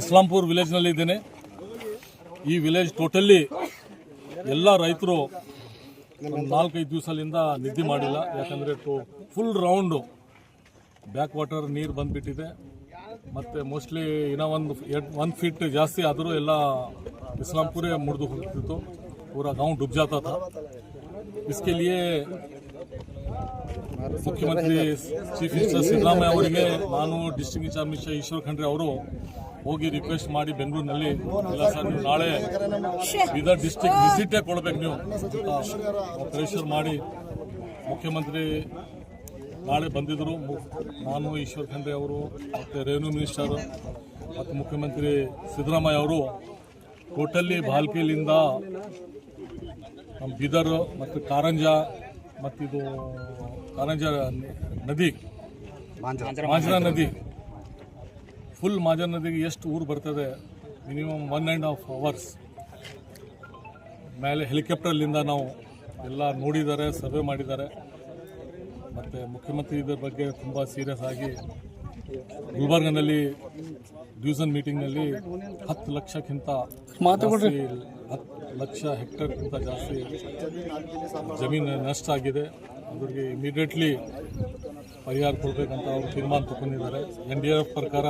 ಇಸ್ಲಾಂಪುರ್ ವಿಲೇಜ್ನಲ್ಲಿ ಇದ್ದೇನೆ ಈ ವಿಲೇಜ್ ಟೋಟಲ್ಲಿ ಎಲ್ಲ ರೈತರು ಒಂದು ನಾಲ್ಕೈದು ದಿವಸದಿಂದ ನಿದ್ದೆ ಮಾಡಿಲ್ಲ ಯಾಕಂದರೆ ಫುಲ್ ರೌಂಡು ಬ್ಯಾಕ್ ವಾಟರ್ ನೀರು ಬಂದ್ಬಿಟ್ಟಿದೆ ಮತ್ತು ಮೋಸ್ಟ್ಲಿ ಇನ್ನೂ ಒಂದು ಒಂದು ಫೀಟ್ ಜಾಸ್ತಿ ಆದರೂ ಎಲ್ಲ ಇಸ್ಲಾಂಪುರೇ ಮುರಿದು ಹೋಗ್ತಿತ್ತು ಪೂರಾ ಗಾಂವ್ डूब जाता था इसके लिए ಮುಖ್ಯಮಂತ್ರಿ ಚೀಫ್ ಮಿನಿಸ್ಟರ್ ಸಿದ್ದರಾಮಯ್ಯ ಅವರಿಗೆ ನಾನು district incharge minister Eshwar Khandre ಅವರು ಹೋಗಿ ರಿಕ್ವೆಸ್ಟ್ ಮಾಡಿ ಬೆಂಗಳೂರಿನಲ್ಲಿ, ಇಲ್ಲ ಸರ್, ನೀವು ನಾಳೆ ಬೀದರ್ ಡಿಸ್ಟ್ರಿಕ್ಟ್ ವಿಸಿಟೇ ಕೊಡ್ಬೇಕು ನೀವು. ಪ್ರೆಷರ್ ಮಾಡಿ ಮುಖ್ಯಮಂತ್ರಿ ನಾಳೆ ಬಂದಿದ್ದರು ನಾನು ಈಶ್ವರ್ ಖಂಡ್ರೆ ಅವರು, ಮತ್ತು ರೆವೆನ್ಯೂ ಮಿನಿಸ್ಟರ್, ಮತ್ತು ಮುಖ್ಯಮಂತ್ರಿ ಸಿದ್ದರಾಮಯ್ಯ ಅವರು ಕೋಟಲ್ಲಿ ಬಾಲ್ಕಿಲಿಂದ ನಮ್ಮ ಬೀದರ್ ಮತ್ತು ಕಾರಂಜ ಮತ್ತಿದು ಕಾರಂಜ ನದಿ. ಮಾಜರ. ನದಿ. ಫುಲ್ ಮಾಜರ ನದಿಗೆ ಎಷ್ಟು ಊರು ಬರ್ತದೆ? Minimum one and half hours ಮೇಲೆ ಹೆಲಿಕಾಪ್ಟರ್ಲಿಂದ ನಾವು ಎಲ್ಲ ನೋಡಿದ್ದಾರೆ ಸರ್ವೆ ಮಾಡಿದ್ದಾರೆ. ಮತ್ತು ಮುಖ್ಯಮಂತ್ರಿ ಇದರ ಬಗ್ಗೆ ತುಂಬ ಸೀರಿಯಸ್ ಆಗಿ ಗುಲ್ಬರ್ಗನಲ್ಲಿ ಡಿವಿಷನ್ ಮೀಟಿಂಗ್ನಲ್ಲಿ ಹತ್ತು ಲಕ್ಷಕ್ಕಿಂತ ಜಾಸ್ತಿ ಹತ್ತು ಲಕ್ಷ ಹೆಕ್ಟರ್ಗಿಂತ ಜಾಸ್ತಿ ಜಮೀನು ನಷ್ಟ ಆಗಿದೆ. ಅವ್ರಿಗೆ ಇಮಿಡಿಯೇಟ್ಲಿ ಪರಿಹಾರ ಕೊಡಬೇಕಂತ ಅವರು ತೀರ್ಮಾನ ತಗೊಂಡಿದ್ದಾರೆ. ಎನ್ ಡಿ ಎಫ್ ಪ್ರಕಾರ